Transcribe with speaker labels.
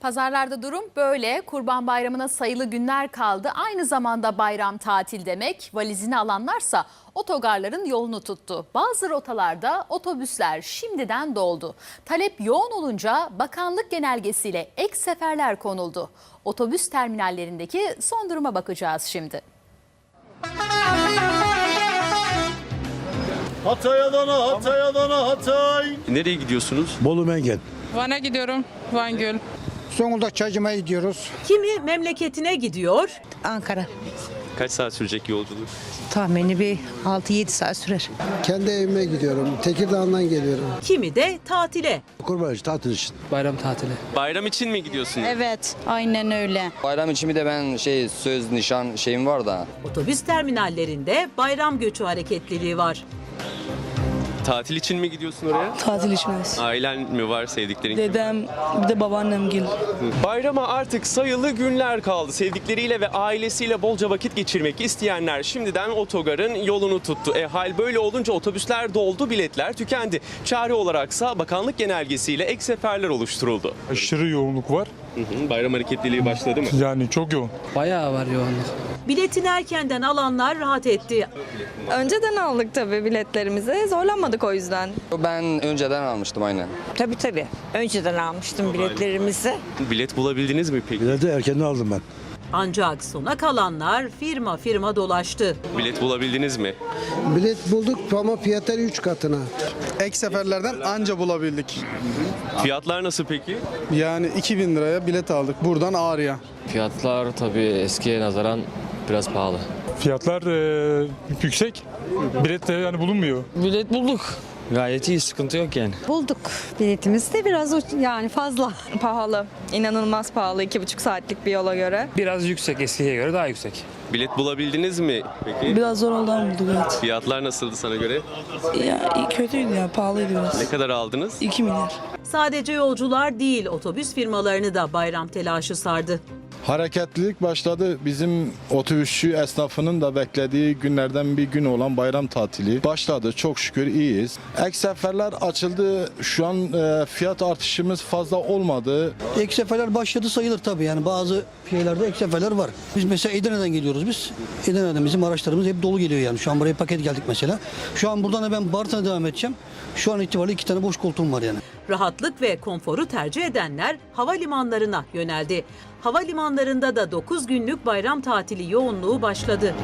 Speaker 1: Pazarlarda durum böyle. Kurban Bayramı'na sayılı günler kaldı. Aynı zamanda bayram tatil demek. Valizini alanlarsa otogarların yolunu tuttu. Bazı rotalarda otobüsler şimdiden doldu. Talep yoğun olunca bakanlık genelgesiyle ek seferler konuldu. Otobüs terminallerindeki son duruma bakacağız şimdi.
Speaker 2: Hatay Adana, Hatay Adana, Hatay.
Speaker 3: Nereye gidiyorsunuz?
Speaker 4: Bolu Mengen.
Speaker 5: Van'a gidiyorum. Van Göl.
Speaker 6: Zonguldak Çaycıma'ya gidiyoruz.
Speaker 7: Kimi memleketine gidiyor,
Speaker 8: Ankara.
Speaker 3: Kaç saat sürecek yolculuk?
Speaker 8: Tahmini bir 6-7 saat sürer.
Speaker 6: Kendi evime gidiyorum. Tekirdağ'dan geliyorum.
Speaker 7: kimi de tatile.
Speaker 4: Kurban için, tatil için.
Speaker 9: Bayram tatili.
Speaker 3: Bayram için mi gidiyorsunuz?
Speaker 8: Evet, aynen öyle.
Speaker 10: Bayram için bir de ben şey söz nişan şeyim var da.
Speaker 7: Otobüs terminallerinde bayram göçü hareketliliği var.
Speaker 3: Tatil için mi gidiyorsun oraya?
Speaker 9: Tatil için evet.
Speaker 3: Ailen mi var sevdiklerin? kim?
Speaker 9: Dedem bir de babaannem gel.
Speaker 3: Bayrama artık sayılı günler kaldı. Sevdikleriyle ve ailesiyle bolca vakit geçirmek isteyenler şimdiden otogarın yolunu tuttu. E hal böyle olunca otobüsler doldu, biletler tükendi. Çare olaraksa bakanlık genelgesiyle ek seferler oluşturuldu.
Speaker 11: Aşırı yoğunluk var.
Speaker 3: Hı hı, Bayram hareketliliği başladı mı?
Speaker 11: Yani çok yoğun.
Speaker 9: Bayağı var yoğunluk.
Speaker 7: Biletini erkenden alanlar rahat etti.
Speaker 5: Önceden aldık tabii biletlerimizi. Zorlanmadık o yüzden.
Speaker 10: Ben önceden almıştım aynen.
Speaker 8: Tabii tabii. Önceden almıştım biletlerimizi.
Speaker 3: Bilet bulabildiniz mi peki?
Speaker 4: Bileti erkenden aldım ben.
Speaker 7: Ancak sona kalanlar firma firma dolaştı.
Speaker 3: Bilet bulabildiniz mi?
Speaker 6: Bilet bulduk ama fiyatları 3 katına.
Speaker 2: Ek seferlerden anca bulabildik.
Speaker 3: Fiyatlar nasıl peki?
Speaker 2: Yani 2000 liraya bilet aldık buradan Ağrı'ya.
Speaker 9: Fiyatlar tabii eskiye nazaran biraz pahalı.
Speaker 11: Fiyatlar e, yüksek. Bilet de yani bulunmuyor.
Speaker 9: Bilet bulduk. Gayet iyi sıkıntı yok yani.
Speaker 5: Bulduk. Biletimiz de biraz uç- yani fazla. Pahalı. İnanılmaz pahalı. iki buçuk saatlik bir yola göre.
Speaker 9: Biraz yüksek eskiye göre daha yüksek.
Speaker 3: Bilet bulabildiniz mi peki?
Speaker 9: Biraz zor oldu ama bulduk evet.
Speaker 3: Fiyatlar nasıldı sana göre?
Speaker 9: Ya kötüydü ya pahalıydı biraz.
Speaker 3: Ne kadar aldınız?
Speaker 9: 2 milyar.
Speaker 7: Sadece yolcular değil otobüs firmalarını da bayram telaşı sardı.
Speaker 2: Hareketlilik başladı. Bizim otobüsçü esnafının da beklediği günlerden bir gün olan bayram tatili başladı. Çok şükür iyiyiz. Ek seferler açıldı. Şu an e, fiyat artışımız fazla olmadı.
Speaker 6: Ek seferler başladı sayılır tabii. Yani bazı şeylerde ek seferler var. Biz mesela Edirne'den geliyoruz biz. Edirne'den bizim araçlarımız hep dolu geliyor yani. Şu an buraya paket geldik mesela. Şu an buradan da ben Bartın'a devam edeceğim. Şu an itibariyle iki tane boş koltuğum var yani.
Speaker 7: Rahatlık ve konforu tercih edenler havalimanlarına yöneldi. Havalimanlarında da 9 günlük bayram tatili yoğunluğu başladı.